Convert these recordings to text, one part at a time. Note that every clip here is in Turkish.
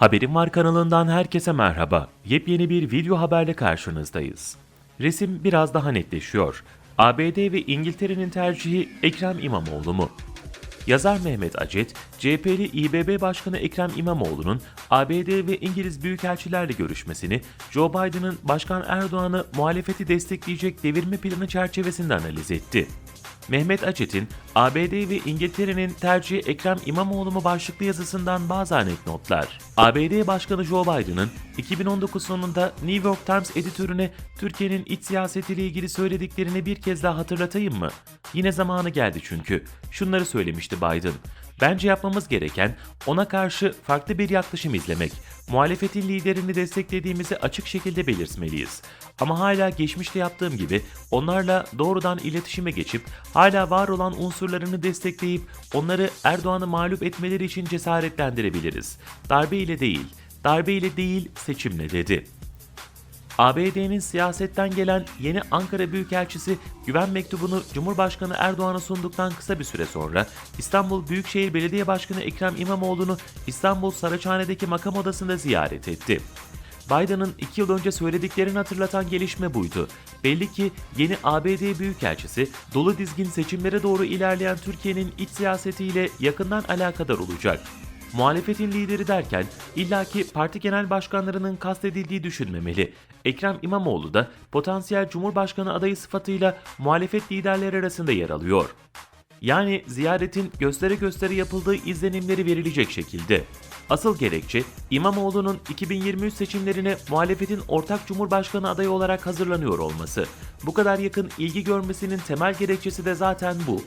Haberim Var kanalından herkese merhaba. Yepyeni bir video haberle karşınızdayız. Resim biraz daha netleşiyor. ABD ve İngiltere'nin tercihi Ekrem İmamoğlu mu? Yazar Mehmet Acet, CHP'li İBB Başkanı Ekrem İmamoğlu'nun ABD ve İngiliz büyükelçilerle görüşmesini Joe Biden'ın Başkan Erdoğan'ı muhalefeti destekleyecek devirme planı çerçevesinde analiz etti. Mehmet Açet'in ABD ve İngiltere'nin tercihi Ekrem İmamoğlu mu başlıklı yazısından bazı anekdotlar. ABD Başkanı Joe Biden'ın 2019 sonunda New York Times editörüne Türkiye'nin iç siyasetiyle ilgili söylediklerini bir kez daha hatırlatayım mı? Yine zamanı geldi çünkü. Şunları söylemişti Biden. Bence yapmamız gereken ona karşı farklı bir yaklaşım izlemek. Muhalefetin liderini desteklediğimizi açık şekilde belirtmeliyiz. Ama hala geçmişte yaptığım gibi onlarla doğrudan iletişime geçip hala var olan unsurlarını destekleyip onları Erdoğan'ı mağlup etmeleri için cesaretlendirebiliriz. Darbe ile değil, darbe ile değil seçimle dedi. ABD'nin siyasetten gelen yeni Ankara Büyükelçisi güven mektubunu Cumhurbaşkanı Erdoğan'a sunduktan kısa bir süre sonra İstanbul Büyükşehir Belediye Başkanı Ekrem İmamoğlu'nu İstanbul Saraçhane'deki makam odasında ziyaret etti. Biden'ın iki yıl önce söylediklerini hatırlatan gelişme buydu. Belli ki yeni ABD Büyükelçisi dolu dizgin seçimlere doğru ilerleyen Türkiye'nin iç siyasetiyle yakından alakadar olacak. Muhalefetin lideri derken illaki parti genel başkanlarının kastedildiği düşünmemeli. Ekrem İmamoğlu da potansiyel Cumhurbaşkanı adayı sıfatıyla muhalefet liderleri arasında yer alıyor. Yani ziyaretin göstere göstere yapıldığı izlenimleri verilecek şekilde. Asıl gerekçe İmamoğlu'nun 2023 seçimlerine muhalefetin ortak cumhurbaşkanı adayı olarak hazırlanıyor olması. Bu kadar yakın ilgi görmesinin temel gerekçesi de zaten bu.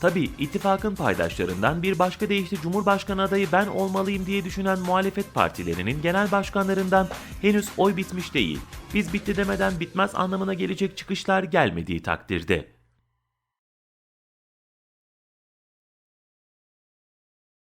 Tabi ittifakın paydaşlarından bir başka deyişle Cumhurbaşkanı adayı ben olmalıyım diye düşünen muhalefet partilerinin genel başkanlarından henüz oy bitmiş değil. Biz bitti demeden bitmez anlamına gelecek çıkışlar gelmediği takdirde.